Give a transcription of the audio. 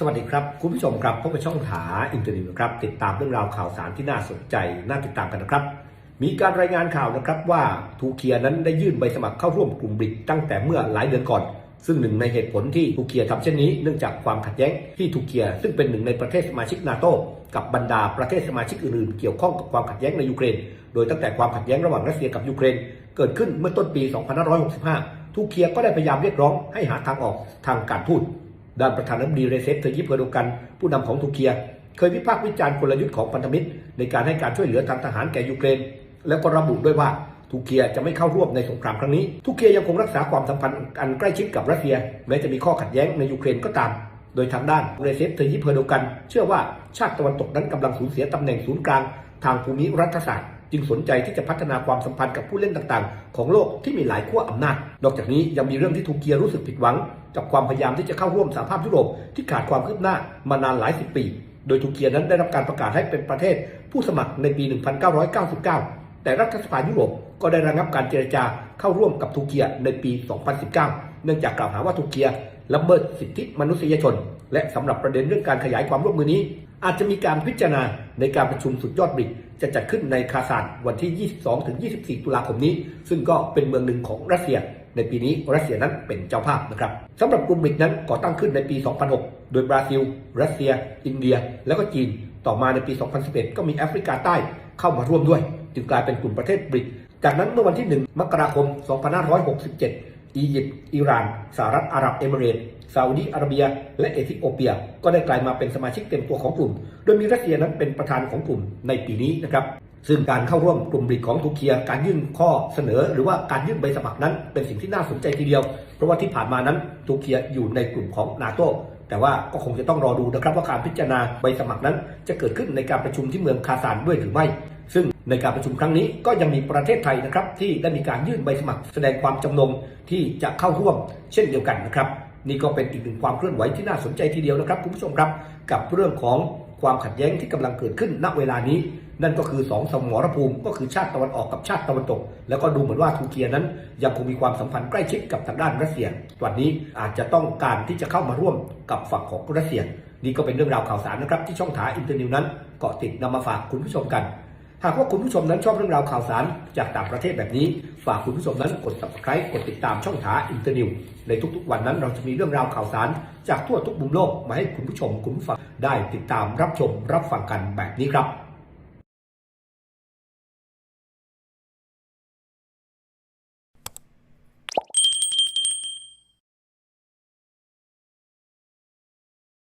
สวัสดีครับ คุณผู้ชมครับพบกับช่องถาอินเตอร์นิวครับ ติดตามเรื่องราวข่าวสารที่น่าสนใจ น่าติดตามกันนะครับ มีการรายงานข่าวนะครับว่าทูเคียนั้นได้ยื่นใบสมัครเข้าร่วมกลุ่มบริกตั้งแต่เมื่อหลายเดือนก่อน ซึ่งหนึ่งในเหตุผลที่ทูเคียทำเช่นนี้เนื่องจากความขัดแย้งที่ทูเคีย ซึ่งเป็นหนึ่งในประเทศสมาชิกนาโตกับบรรดาประเทศสมาชิกอื่นๆเกี่ยวข้องกับความขัดแย้งในยูเครน โดยตั้งแต่ความขัดแย้งระหว่างรัสเซียกับยูเครน เกิดขึ้นเมื่อต้นปี 2565ทูเคียก็ได้พยายามเรียกร้องให้หาทางออกทางการทูต ด้านประธานาธิบดีเรเซปเทยิปเอร์โดกันผู้นำของตุรกีเคยวิพากษ์วิจารณ์กลยุทธ์ของพันธมิตร ในการให้การช่วยเหลือทางทหารแก่ยูเครน แล้วก็ระบุด้วยว่าตุรกีจะไม่เข้าร่วมในสงครามครั้งนี้ตุรกียังคงรักษาความสัมพันธ์อันใกล้ชิดกับรัสเซีย แม้จะมีข้อขัดแย้งในยูเครนก็ตาม โดยทางด้านเรเซปเทยิปเอร์โดกัน เชื่อว่าชาติตะวันตกนั้นกำลังสูญเสียตำแหน่งศูนย์กลางทางภูมิรัฐศาสตร์ จึงสนใจที่จะพัฒนาความสัมพันธ์กับผู้เล่นต่างๆ ของโลกที่มีหลายขั้วอำนาจ นอกจากนี้ยังมีเรื่องที่ทูเกียรู้สึกผิดหวัง กับความพยายามที่จะเข้าร่วมสหภาพยุโรปที่ขาดความคืบหน้ามานานหลายสิบปี โดยทูเกียนั้นได้รับการประกาศให้เป็นประเทศ ผู้สมัครในปี 1999 แต่รัฐสภายุโรปก็ได้ระงับการเจรจาเข้าร่วมกับทูเกียในปี 2019 เนื่องจากกล่าวหาว่าทูเกียละเมิดสิทธิมนุษยชน และสำหรับประเด็นเรื่องการขยายความร่วมมือนี้ อาจจะมีการพิจารณาในการประชุมสุดยอดบริก จะจัดขึ้นในคาซานวันที่ 22 ถึง 24 ตุลาคมนี้ ซึ่งก็เป็นเมืองหนึ่งของรัสเซีย ในปีนี้รัสเซียนั้นเป็นเจ้าภาพนะครับสำหรับกลุ่มบริกนั้นก่อตั้งขึ้นในปี 2006 โดยบราซิล รัสเซีย อินเดีย แล้วก็จีน ต่อมาในปี 2011 ก็มีแอฟริกาใต้เข้ามาร่วมด้วย จึงกลายเป็นกลุ่มประเทศบริก จากนั้นเมื่อวันที่ 1 มกราคม 2567 อียิปต์อิหร่านสหรัฐอาหรับเอมิเรตส์ซาอุดีอาระเบีย และเอธิโอเปีย ก็ได้กลายมาเป็นสมาชิกเต็มตัวของกลุ่ม โดยมีรัสเซียนั้นเป็นประธานของกลุ่มในปีนี้นะครับซึ่งการเข้าร่วมกลุ่มบริกของตุรกีการยื่นข้อเสนอ หรือว่าการยื่นใบสมัครนั้นเป็นสิ่งที่น่าสนใจทีเดียว เพราะว่าที่ผ่านมานั้นตุรกีอยู่ในกลุ่มของนาโตแต่ว่าก็คงจะต้องรอดูนะครับว่าการพิจารณาใบสมัครนั้น จะเกิดขึ้นในการประชุมที่เมืองคาซานด้วยหรือไม่ ซึ่งในการประชุมครั้งนี้ก็ยังมีประเทศไทยนะครับที่ได้มีการยื่นใบสมัคร แสดงความจำนงที่จะเข้าร่วมเช่นเดียวกันนะครับ นี่ก็เป็นอีกหนึ่งความเคลื่อนไหวที่น่าสนใจทีเดียวนะครับคุณผู้ชมครับ กับเรื่องของความขัดแย้งที่กำลังเกิดขึ้นณเวลานี้ นั่นก็คือสองสมรภูมิก็คือชาติตะวันออกกับชาติตะวันตก แล้วก็ดูเหมือนว่าทูเกียนั้น ยังคงมีความสัมพันธ์ใกล้ชิดกับทางด้านรัสเซียวันนี้อาจจะต้องการที่จะเข้ามาร่วมกับฝั่งของรัสเซีย นี่ก็เป็นเรื่องราวข่าวสารนะครับที่ช่องถาอินเตอร์นิวนั้นเกาะติดนำมาฝากคุณผู้ชมกันากว่าคุณผู้ชมนั้นชอบเรื่องราวข่าวสารจากต่างประเทศแบบนี้ ฝากคุณผู้ชมนั้นกด subscribe กดติดตามช่องถาอินเตอร์นิวในทุกๆ วันนั้นเราจะมีเรื่องราวข่าวสาร จากทั่วทุกมุมโลกมาให้คุณผู้ชมคุณผู้ฟังได้ติดตามรับชมรับฟังกันแบบนี้ครับ